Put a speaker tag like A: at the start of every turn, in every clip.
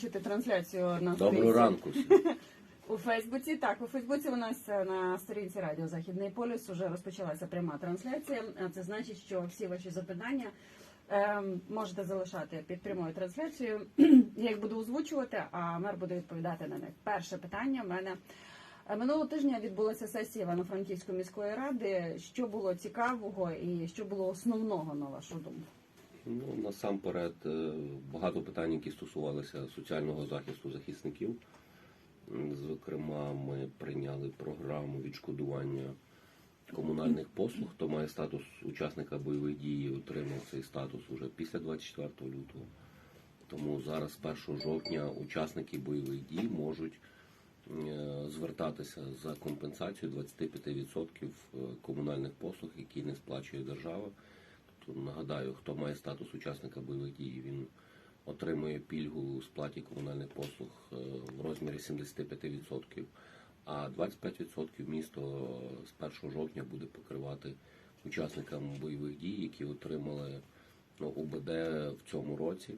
A: Чути трансляцію на
B: Доброго ранку.
A: у Фейсбуці. Так, у Фейсбуці у нас е, на сторінці Радіо Західний полюс вже розпочалася пряма трансляція. Це значить, що всі ваші запитання е, можете залишати під прямою трансляцією. Я їх буду озвучувати, а мер буде відповідати на них. Перше питання в мене. Е, Минулого тижня відбулася сесія Івано-Франківської міської ради. Що було цікавого і що було основного на вашу думку?
B: Ну, насамперед, е, багато питань, які стосувалися соціального захисту захисників. Зокрема, ми прийняли програму відшкодування комунальних послуг. Хто має статус учасника бойових дій, отримав цей статус уже після 24 лютого. Тому зараз, 1 жовтня, учасники бойових дій можуть е, звертатися за компенсацією 25% комунальних послуг, які не сплачує держава. Тобто, нагадаю, хто має статус учасника бойових дій, він отримує пільгу у сплаті комунальних послуг е, в розмірі 75%, а 25% місто з 1 жовтня буде покривати учасникам бойових дій, які отримали ну, УБД в цьому році,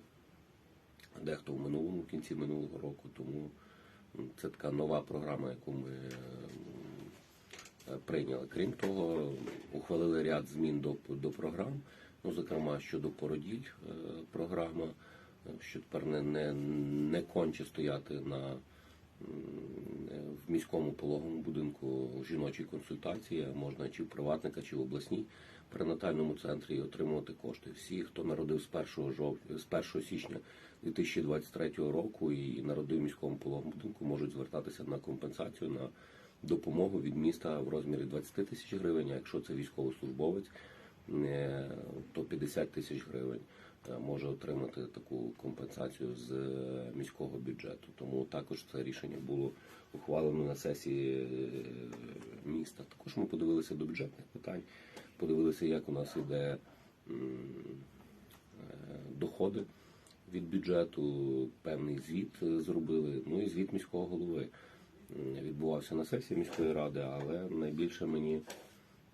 B: дехто в минулому в кінці минулого року. Тому це така нова програма, яку ми е, е, прийняли. Крім того, ухвалили ряд змін до, до програм. Ну, зокрема, щодо породіль е, програма, е, що тепер не, не, не конче стояти на е, в міському пологовому будинку жіночій консультації, можна чи в приватника, чи в обласній перинатальному центрі і отримувати кошти. Всі, хто народив з 1 жов... з 1 січня 2023 року і народив в міському пологовому будинку, можуть звертатися на компенсацію на допомогу від міста в розмірі 20 тисяч гривень. А якщо це військовослужбовець, е, то 50 тисяч гривень е, може отримати таку компенсацію з е, міського бюджету. Тому також це рішення було ухвалено на сесії міста. Також ми подивилися до бюджетних питань, подивилися, як у нас іде е, доходи від бюджету, певний звіт зробили. Ну і звіт міського голови відбувався на сесії міської ради, але найбільше мені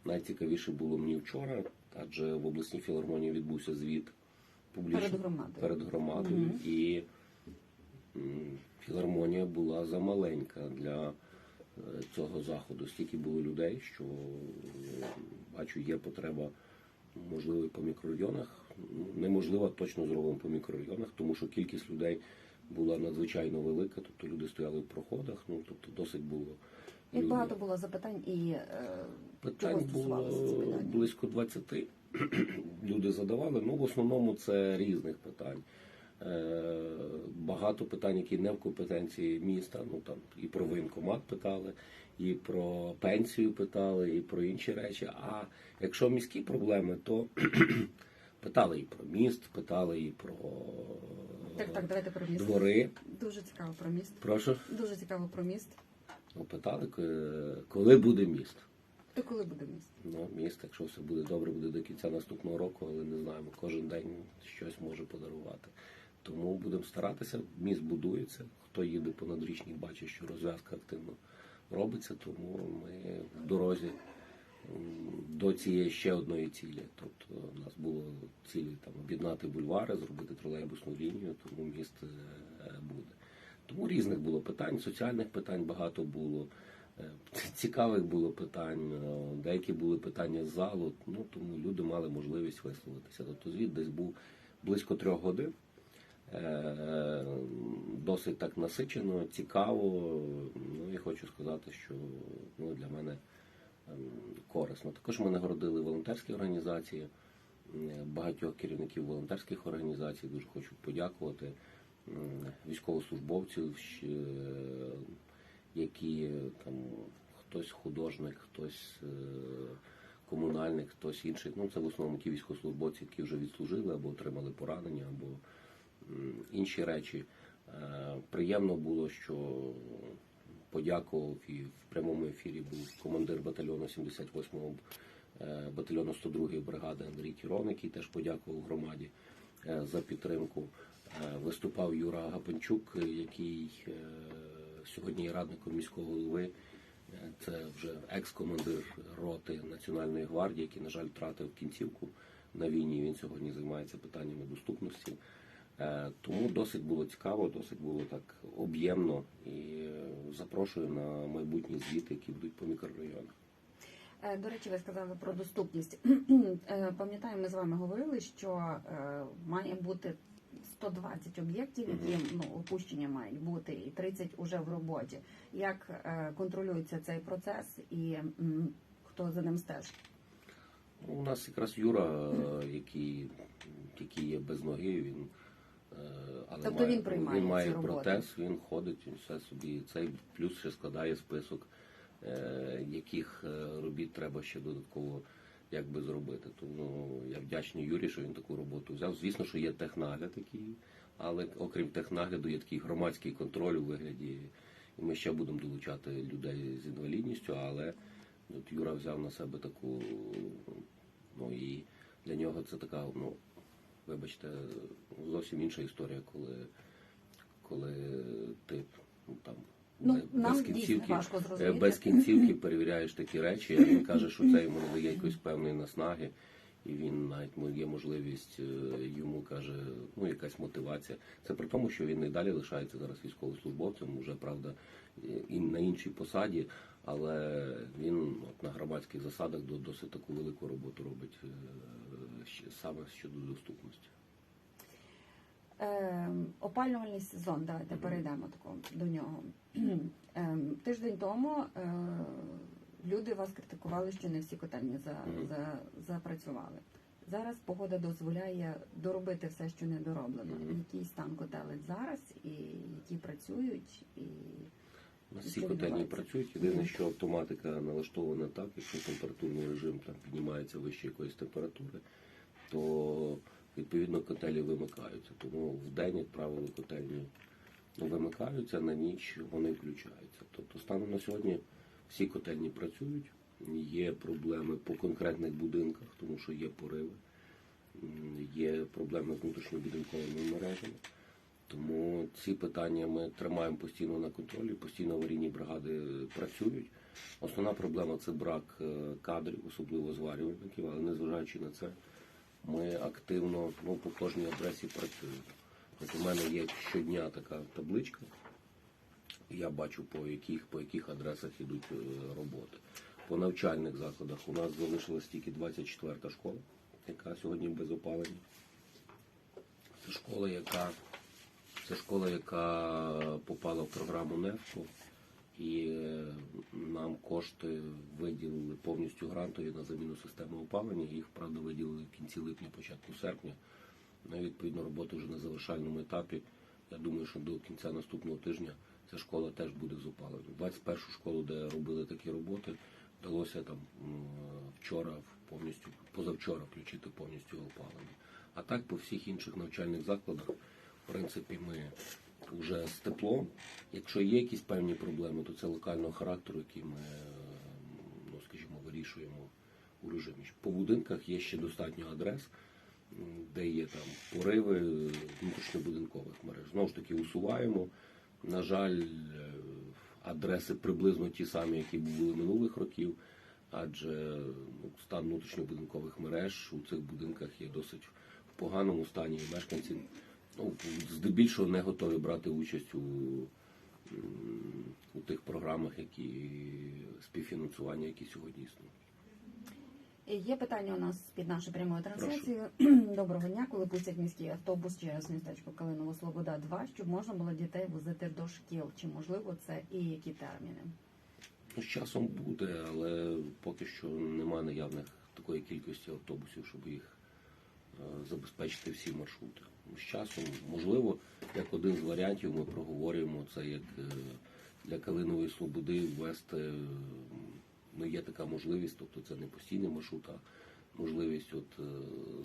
B: найцікавіше було мені вчора, адже в обласній філармонії відбувся звіт публічно
A: Перед громадою.
B: перед громадою,
A: Мгм.
B: і філармонія була замаленька для е, цього заходу. Стільки було людей, що бачу, є потреба можливо і по мікрорайонах. Неможливо точно зробимо по мікрорайонах, тому що кількість людей була надзвичайно велика. Тобто люди стояли в проходах. Ну тобто досить було
A: Як
B: людно.
A: багато було запитань і е,
B: Питань
A: ці
B: було
A: питання?
B: близько 20. Люди задавали. Ну, в основному це різних питань. Е, Багато питань, які не в компетенції міста. Ну там і про воєнкомат питали, і про пенсію питали, і про інші речі. А якщо міські проблеми, то питали і про міст, питали і про
A: Так, так, давайте про міст.
B: двори.
A: Дуже цікаво про міст.
B: Прошу,
A: Дуже цікаво про міст.
B: Ну, питали, коли буде міст.
A: То коли буде міст?
B: Ну, місто, якщо все буде добре, буде до кінця наступного року, але не знаємо, кожен день щось може подарувати. Тому будемо старатися, міст будується. Хто їде по надрічній, бачить, що розв'язка активно робиться, тому ми в дорозі до цієї ще одної цілі. Тобто у нас було цілі там об'єднати бульвари, зробити тролейбусну лінію, тому міст е, буде. Тому різних було питань, соціальних питань багато було. Е, Цікавих було питань, е, деякі були питання з залу, ну тому люди мали можливість висловитися. Тобто звіт десь був близько трьох годин. Досить так насичено, цікаво. Ну і хочу сказати, що ну, для мене корисно. Також ми нагородили волонтерські організації, багатьох керівників волонтерських організацій. Дуже хочу подякувати військовослужбовців, е, які там хтось художник, хтось е, комунальник, хтось інший. Ну це в основному ті військовослужбовці, які вже відслужили або отримали поранення, або інші речі. Е, Приємно було, що подякував і в прямому ефірі був командир батальйону 78-го е, батальйону 102-ї бригади Андрій Тірон, який теж подякував громаді е, за підтримку. Е, Виступав Юра Гапанчук, який сьогодні є радником міського голови. Це вже екс-командир роти Національної гвардії, який, на жаль, втратив кінцівку на війні. Він сьогодні займається питаннями доступності. Е, Тому досить було цікаво, досить було так об'ємно і е, запрошую на майбутні звіти, які будуть по мікрорайонах.
A: Е, До речі, ви сказали про доступність. Пам'ятаю, ми з вами говорили, що має бути 120 об'єктів, які ну, опущення мають бути, і 30 уже в роботі. Як контролюється цей процес і хто за ним стежить?
B: Ну, У нас якраз Юра, який, який є без ноги, він. Але
A: Тобто
B: має,
A: він приймає
B: він має протез, він ходить, він все собі цей плюс ще складає список, е, яких е, робіт треба ще додатково якби зробити. Тому я вдячний Юрі, що він таку роботу взяв. Звісно, що є технагляд такий, але окрім технагляду є такий громадський контроль у вигляді. І ми ще будемо долучати людей з інвалідністю, але от Юра взяв на себе таку, ну і для нього це така, ну, вибачте, зовсім інша історія, коли, коли ти ну, там
A: Ну,
B: без
A: нам
B: кінцівки,
A: важко
B: е, без кінцівки перевіряєш такі речі, а він каже, що це йому не дає якоїсь певної наснаги. І він навіть є можливість е, йому каже, ну якась мотивація. Це при тому, що він і далі лишається зараз військовослужбовцем, уже правда, і на іншій посаді, але він от на громадських засадах до- досить таку велику роботу робить е, саме щодо доступності.
A: Ем, опалювальний сезон, давайте перейдемо тако до нього. Ем, тиждень тому е, люди вас критикували, що не всі котельні за,
B: Мгм.
A: за, запрацювали. Зараз погода дозволяє доробити все, що не дороблено.
B: Мгм.
A: Який стан котелень зараз, і які працюють, і
B: У нас всі котельні працюють. Єдине, що автоматика налаштована так, якщо температурний режим там піднімається вище якоїсь температури, то відповідно котелі вимикаються. Тому в день, як правило, котельні ну, вимикаються, на ніч вони включаються. Тобто станом на сьогодні всі котельні працюють. Є проблеми по конкретних будинках, тому що є пориви, є проблеми з внутрішньобудинковими мережами. Тому ці питання ми тримаємо постійно на контролі, постійно аварійні бригади працюють. Основна проблема це брак е, кадрів, особливо зварювальників, але незважаючи на це, ми активно ну, по кожній адресі працюємо. От у мене є щодня така табличка, я бачу, по яких, по яких адресах йдуть е, роботи. По навчальних закладах у нас залишилась тільки 24 школа, яка сьогодні без опалення. Це школа, яка це школа, яка попала в програму НЕФКО, і е, нам кошти виділили повністю грантові на заміну системи опалення. Їх, правда, виділили в кінці липня, початку серпня. Ну, відповідно, робота вже на завершальному етапі. Я думаю, що до кінця наступного тижня ця школа теж буде з опаленням. 21 школу, де робили такі роботи, вдалося там вчора повністю, позавчора включити повністю опалення. А так по всіх інших навчальних закладах, в принципі, ми вже з теплом. Якщо є якісь певні проблеми, то це локального характеру, які ми, е, ну скажімо, вирішуємо у режимі. По будинках є ще достатньо адрес, де є там пориви внутрішньобудинкових мереж. Знову ж таки, усуваємо. На жаль, е, адреси приблизно ті самі, які були минулих років, адже ну, стан внутрішньобудинкових мереж у цих будинках є досить в поганому стані. І мешканці ну, здебільшого не готові брати участь у, у тих програмах, які співфінансування, які сьогодні існують.
A: Є питання у нас під нашою прямою трансляцією. Доброго дня, коли пустять міський автобус через містечко Калиново Слобода 2, щоб можна було дітей возити до шкіл. Чи можливо це і які терміни?
B: Ну, з часом буде, але поки що немає наявних такої кількості автобусів, щоб їх е, забезпечити всі маршрути. З часом, можливо, як один з варіантів ми проговорюємо це як е, для Калинової Слободи ввести, е, ну є така можливість, тобто це не постійний маршрут, а можливість от е,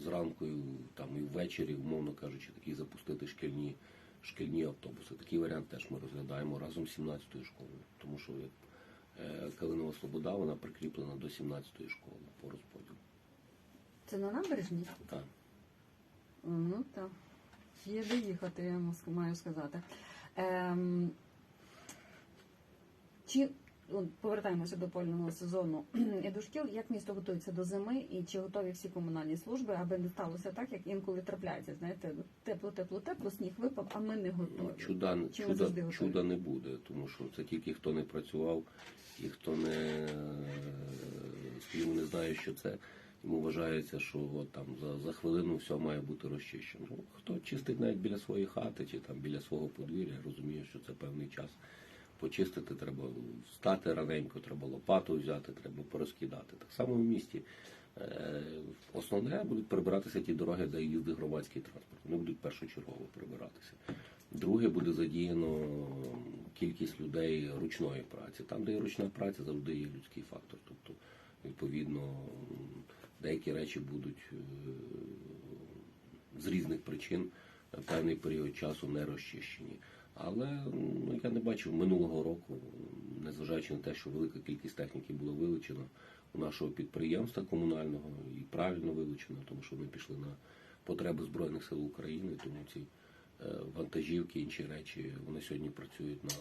B: зранку і там і ввечері, умовно кажучи, такі запустити шкільні, шкільні автобуси. Такий варіант теж ми розглядаємо разом з 17-ю школою, тому що як Калинова Слобода, вона прикріплена до 17-ї школи по розподілу.
A: Це на набережній?
B: Так.
A: Ну так. Є де їхати, я маю сказати. Ем, чи повертаємося до польного сезону і до шкіл. Як місто готується до зими і чи готові всі комунальні служби, аби не сталося так, як інколи трапляється. Знаєте, тепло, тепло, тепло, сніг випав, а ми не
B: Ну,
A: готові.
B: Чуда,
A: Чи
B: чуда,
A: готові?
B: чуда не буде, тому що це тільки хто не працював і хто не, скажімо, не знає, що це. Йому вважається, що от там за, за хвилину все має бути розчищено. Ну, хто чистить навіть біля своєї хати чи там біля свого подвір'я, розуміє, що це певний час. Почистити треба встати раненько, треба лопату взяти, треба порозкидати. Так само в місті. Е, Основне будуть прибиратися ті дороги, де їздить громадський транспорт. Вони будуть першочергово прибиратися. Друге буде задіяно кількість людей ручної праці. Там, де є ручна праця, завжди є людський фактор. Тобто, відповідно, деякі речі будуть е, з різних причин певний період часу не розчищені. Але ну, я не бачив минулого року, незважаючи на те, що велика кількість техніки була вилучена у нашого підприємства комунального і правильно вилучена, тому що ми пішли на потреби Збройних сил України, тому ці вантажівки, інші речі, вони сьогодні працюють на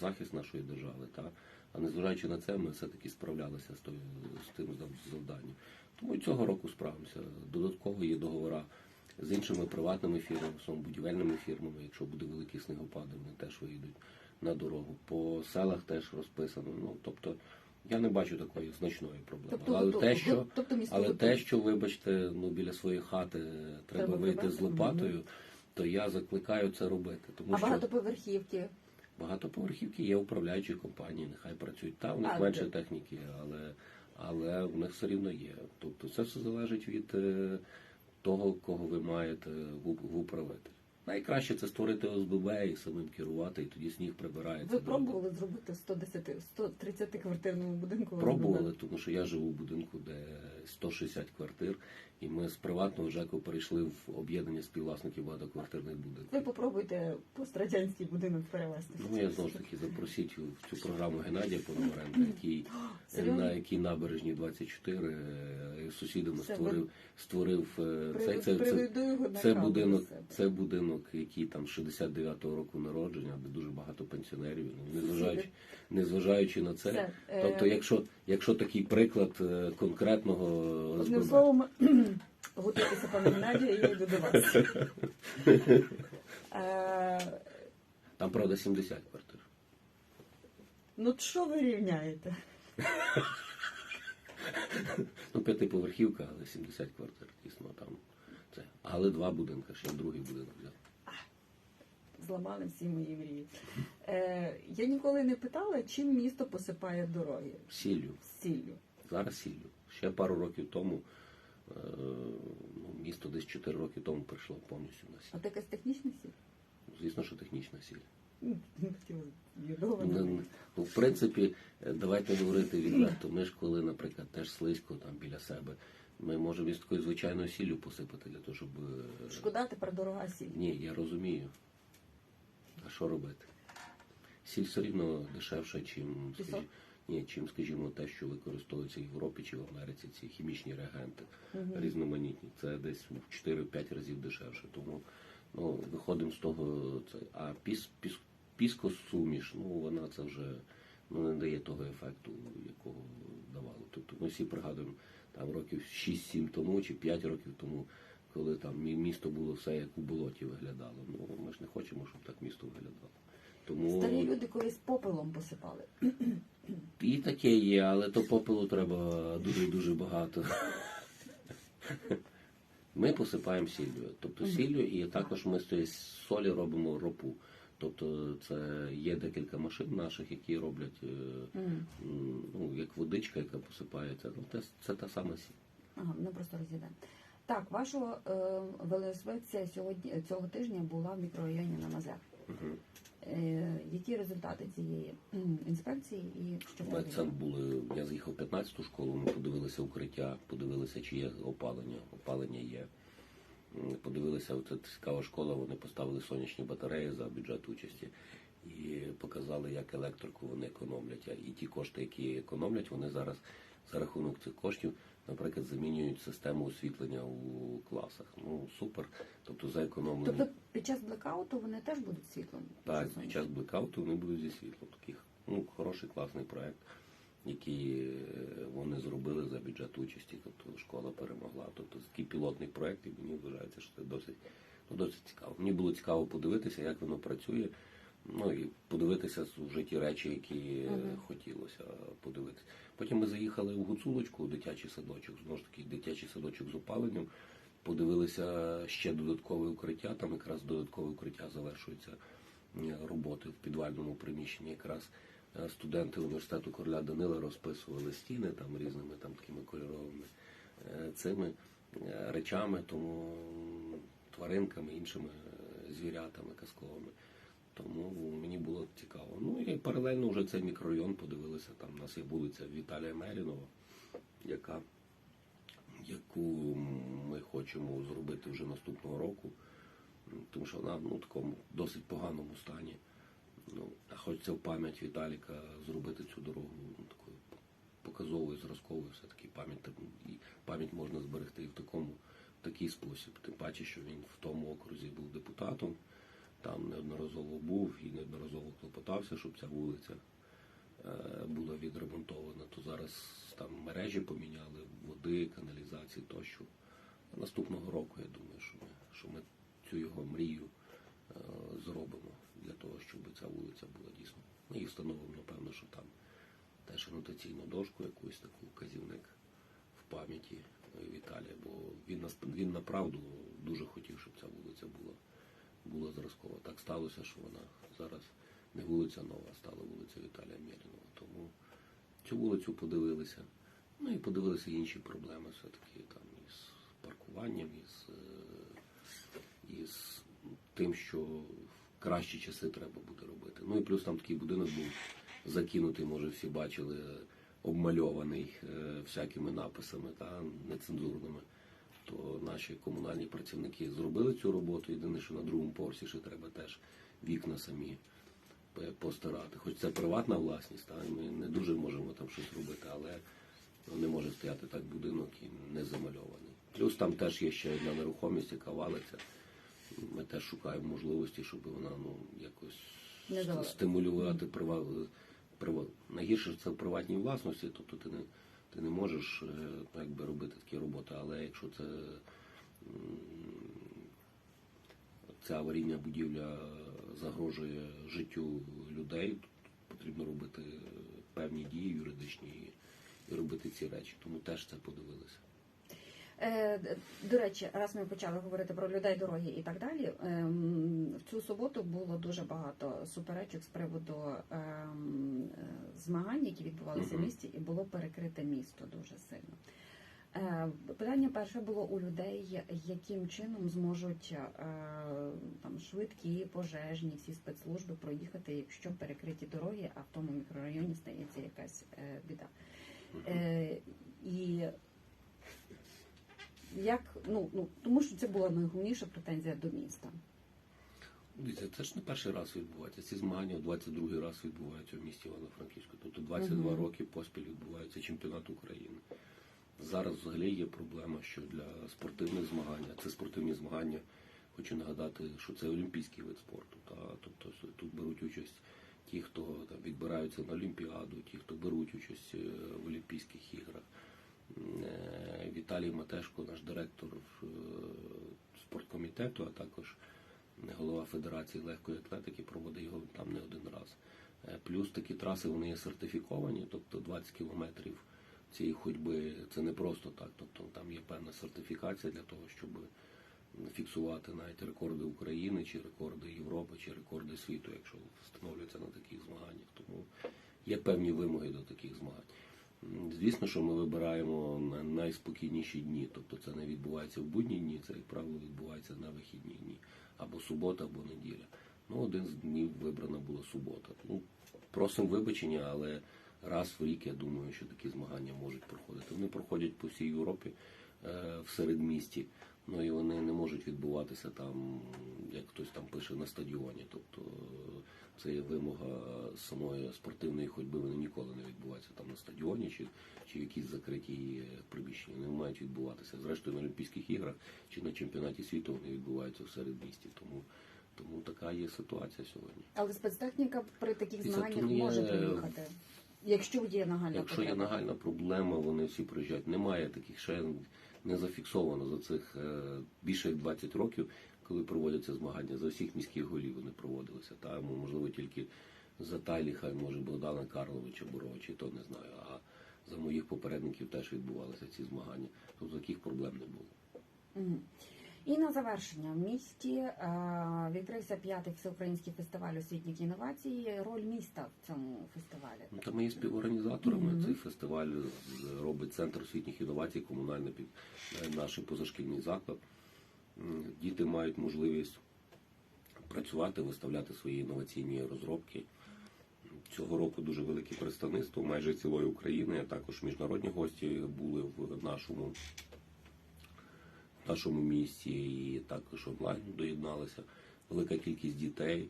B: захист нашої держави. Та? А незважаючи на це, ми все-таки справлялися з, тою, з тим завданням. Тому і цього року справимося. Додатково є договора з іншими приватними фірмами, з будівельними фірмами. Якщо буде великий снігопад, вони теж виїдуть на дорогу. По селах теж розписано. Ну тобто я не бачу такої значної проблеми.
A: Тобто,
B: але
A: готов-
B: те, що
A: тобто
B: але те, що вибачте, ну біля своєї хати треба,
A: Треба
B: вийти з лопатою, то я закликаю це робити. Тому
A: А
B: що
A: багатоповерхівки.
B: багатоповерхівки є управляючі компанії, нехай працюють там, у них
A: А,
B: менше
A: де?
B: техніки, але, але в них все рівно є. Тобто це все залежить від е, того, кого ви маєте в, уп- в управителі. Найкраще це створити ОСББ і самим керувати, і тоді сніг прибирається.
A: Ви пробували зробити 110, 130 квартирному будинку?
B: Пробували, тому що я живу в будинку, де 160 квартир, і ми з приватного ЖЕКу перейшли в об'єднання співвласників багатоквартирних будинків.
A: Ви попробуйте пострадянський будинок перевести.
B: Ну я знову ж таки запросіть в цю програму Геннадія Пономаренка, який на якій набережні 24 е, сусідами
A: Це
B: створив створив е,
A: При-
B: це, це, це, будинок. Це будинок, який там 69-го року народження, де дуже багато пенсіонерів. Незважаючи, незважаючи на це,
A: Все, е,
B: тобто, якщо якщо такий приклад е, конкретного
A: Одним словом, готуйтеся, пане Геннадію, я йду до вас. Е,
B: там правда 70 квартир.
A: Ну, що ви рівняєте?
B: Ну, п'ятиповерхівка, але 70 квартир, дійсно там. Це. Але два будинки, ще другий будинок взяв.
A: Зламали всі мої мрії. Е, я ніколи не питала, чим місто посипає дороги.
B: Сіллю.
A: Сіллю.
B: Зараз сіллю. Ще пару років тому, е, ну, місто десь 4 роки тому прийшло повністю на сіль.
A: От якась технічна сіль?
B: Звісно, що технічна сіль.
A: Ну.
B: Ну, ну, в принципі, е, давайте говорити відверто. Ми ж коли, наприклад, теж слизько там біля себе, ми можемо із такою звичайною сіллю посипати для того, щоб. е,
A: Шкода тепер дорога сіль.
B: Ні, я розумію. А що робити? Сіль все рівно дешевша, чим, скажі- чим, скажімо, те, що використовується в Європі чи в Америці, ці хімічні реагенти різноманітні. Це десь в 4-5 разів дешевше. Тому ну, виходимо з того, це. А піс, піс, піскосуміш, ну вона це вже ну, не дає того ефекту, якого давало. Тобто ми всі пригадуємо там років 6-7 тому чи 5 років тому, коли там мі- місто було все як у болоті виглядало. Ну ми ж не хочемо, щоб так місто виглядало. Тому
A: Старі люди колись попелом посипали.
B: І таке є, але то попелу треба дуже дуже багато. Ми посипаємо сіллю. Тобто сіллю, і також ми з цієї солі робимо ропу. Тобто це є декілька машин наших, які роблять е, ну, як водичка, яка посипається. Ну, це, це та сама сіль.
A: Ага, ну просто роз'їдаємо. Так, ваша е, велоінспекція сьогодні цього тижня була в мікрорайоні на Мазях.
B: Мгм.
A: Е, які результати цієї інспекції і що
B: Ми це були. Я заїхав 15-ту школу, ми подивилися укриття, подивилися, чи є опалення. Опалення є. Подивилися, це цікава школа, вони поставили сонячні батареї за бюджет участі і показали, як електрику вони економлять. І ті кошти, які економлять, вони зараз за рахунок цих коштів, наприклад, замінюють систему освітлення у класах. Ну супер. Тобто заекономлені.
A: Тобто під час блекауту вони теж будуть світлом?
B: Так, під час блекауту вони будуть зі світлом. Таких Ну, хороший, класний проект, який е, вони зробили за бюджет участі. Тобто школа перемогла. Тобто такий пілотний проект, і мені вважається, що це досить, ну, досить цікаво. Мені було цікаво подивитися, як воно працює. Ну і подивитися вже ті речі, які е,
A: Мгм.
B: хотілося подивитися. Потім ми заїхали в Гуцулочку, у дитячий садочок, знову ж таки, дитячий садочок з опаленням. Подивилися ще додаткове укриття. Там якраз додаткове укриття завершується роботи в підвальному приміщенні. Якраз е, студенти університету короля Данила розписували стіни там різними там такими кольоровими е, цими е, речами, тому тваринками, іншими звірятами казковими. Тому мені було цікаво. Ну і паралельно вже цей мікрорайон подивилися. Там у нас є вулиця Віталія Мерінова, яка, яку ми хочемо зробити вже наступного року, тому що вона ну, в такому досить поганому стані. Ну, а хочеться в пам'ять Віталіка зробити цю дорогу ну, такою показовою, зразковою, все-таки пам'ять пам'ять можна зберегти і в такому в такий спосіб. Тим паче, що він в тому окрузі був депутатом, там неодноразово був і неодноразово клопотався, щоб ця вулиця е, була відремонтована. То зараз там мережі поміняли, води, каналізації тощо. Наступного року я думаю, що ми, що ми цю його мрію е, зробимо для того, щоб ця вулиця була дійсно. Ми її встановимо, напевно, що там теж анотаційну дошку, якусь таку вказівник в пам'яті е, Віталія, бо він він направду дуже хотів, щоб ця вулиця була, була зразкова. Так сталося, що вона зараз не вулиця нова, а стала вулиця Віталія Мєрінова. Тому цю вулицю подивилися. Ну і подивилися інші проблеми все-таки там із паркуванням, із, е, із тим, що в кращі часи треба буде робити. Ну і плюс там такий будинок був закинутий, може всі бачили, обмальований е, всякими написами та нецензурними. То наші комунальні працівники зробили цю роботу. Єдине, що на другому поверсі ще треба теж вікна самі постирати. Хоч це приватна власність, та, ми не дуже можемо там щось робити, але ну, не може стояти так будинок і не замальований. Плюс там теж є ще одна нерухомість, яка валиться. Ми теж шукаємо можливості, щоб вона ну якось
A: Не
B: стимулювати прива... Найгірше що це в приватній власності, тобто ти не, ти не можеш е, якби робити такі роботи, але якщо це ця аварійна будівля загрожує життю людей, то потрібно робити певні дії юридичні і робити ці речі. Тому теж це подивилися.
A: Е, До речі, раз ми почали говорити про людей, дороги і так далі. ем, В цю суботу було дуже багато суперечок з приводу ем, змагань, які відбувалися в місті, і було перекрите місто дуже сильно. Е, Питання перше було у людей, яким чином зможуть е, там швидкі, пожежні, всі спецслужби проїхати, якщо перекриті дороги, а в тому мікрорайоні стається якась біда. І як ну, ну тому, що це була найголовніша претензія до міста.
B: Дивіться, це ж не перший раз відбувається. Ці змагання в 22-й раз відбуваються в місті Івано-Франківську. Тобто 22
A: Мгм.
B: роки поспіль відбувається чемпіонат України. Зараз взагалі є проблема, що для спортивних змагань, це спортивні змагання, хочу нагадати, що це олімпійський вид спорту. Та? Тобто тут беруть участь ті, хто там, відбираються на Олімпіаду, ті, хто беруть участь е, в Олімпійських іграх. Е, Віталій Матешко, наш директор е, спорткомітету, а також голова Федерації легкої атлетики, проводить його там не один раз. Е, Плюс такі траси вони є сертифіковані, тобто 20 кілометрів цієї ходьби це не просто так. Тобто там є певна сертифікація для того, щоб фіксувати навіть рекорди України, чи рекорди Європи, чи рекорди світу, якщо встановлюються на таких змаганнях. Тому є певні вимоги до таких змагань. Звісно, що ми вибираємо найспокійніші дні, тобто це не відбувається в будні дні, це, як правило, відбувається на вихідні дні, або субота, або неділя. Ну, один з днів вибрана була субота. Ну, просимо вибачення, але раз в рік я думаю, що такі змагання можуть проходити. Вони проходять по всій Європі е, в середмісті. Ну і вони не можуть відбуватися там, як хтось там пише на стадіоні. Тобто е, це є вимога самої спортивної ходьби, вони ніколи не відбуваються там на стадіоні чи, чи в якійсь закритій е, приміщенні. Вони мають відбуватися. Зрештою, на Олімпійських іграх чи на чемпіонаті світу вони відбуваються в середмісті. Тому Тому така є ситуація сьогодні.
A: Але спецтехніка при таких змаганнях
B: є-
A: може приїхати. Якщо є нагальна
B: Якщо є нагальна проблема, вони всі приїжджають. Немає таких ще не зафіксовано за цих е, більше як 20 років, коли проводяться змагання. За всіх міських голів вони проводилися. Та можливо тільки за Тайліха, може Богдана Карловича Боровича, то не знаю. А за моїх попередників теж відбувалися ці змагання. Тобто таких проблем не було.
A: І на завершення в місті е, відкрився п'ятий всеукраїнський фестиваль освітніх інновацій. Роль міста в цьому фестивалі.
B: Ну, Та ми є співорганізаторами.
A: Мгм.
B: Цей фестиваль з- робить центр освітніх інновацій, комунальний під е, наш позашкільний заклад. Діти мають можливість працювати, виставляти свої інноваційні розробки. Цього року дуже велике представництво майже цілої України, а також міжнародні гості були в нашому, нашому місті і також онлайн доєдналися. Велика кількість дітей.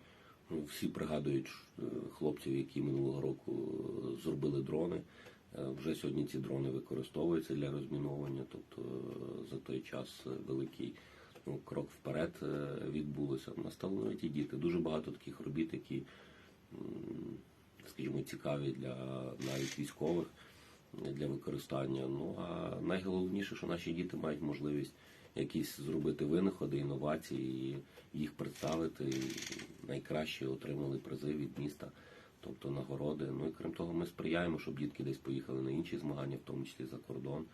B: Ну, Всі пригадують е, хлопців, які минулого року е, зробили дрони. Е, Вже сьогодні ці дрони використовуються для розміновування, тобто за той час великий ну, крок вперед відбулося. У нас талановиті діти. Дуже багато таких робіт, які, скажімо, цікаві для навіть військових для використання. Ну а найголовніше, що наші діти мають можливість якісь зробити винаходи, інновації, і їх представити. І Найкраще отримали призи від міста, тобто нагороди. Ну і крім того, ми сприяємо, щоб дітки десь поїхали на інші змагання, в тому числі за кордон,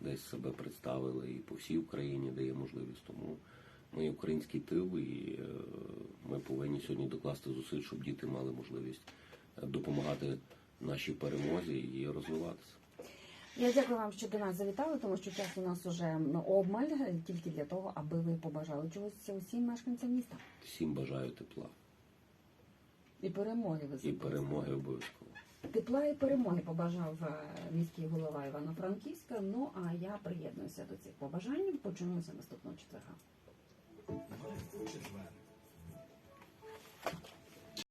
B: десь себе представили і по всій Україні, де є можливість. Тому ми український тил, і е, ми повинні сьогодні докласти зусиль, щоб діти мали можливість е, допомагати нашій перемозі і розвиватися.
A: Я дякую вам, що до нас завітали, тому що час у нас уже ну, обмаль тільки для того, аби ви побажали чогось усім мешканцям міста
B: Всім бажаю тепла
A: і перемоги. Ви
B: і перемоги обов'язково.
A: Тепла і перемоги побажав е, міський голова Івано-Франківська. Ну а я приєднуюся до цих побажань. Почнемося наступного четверга.
C: Четвер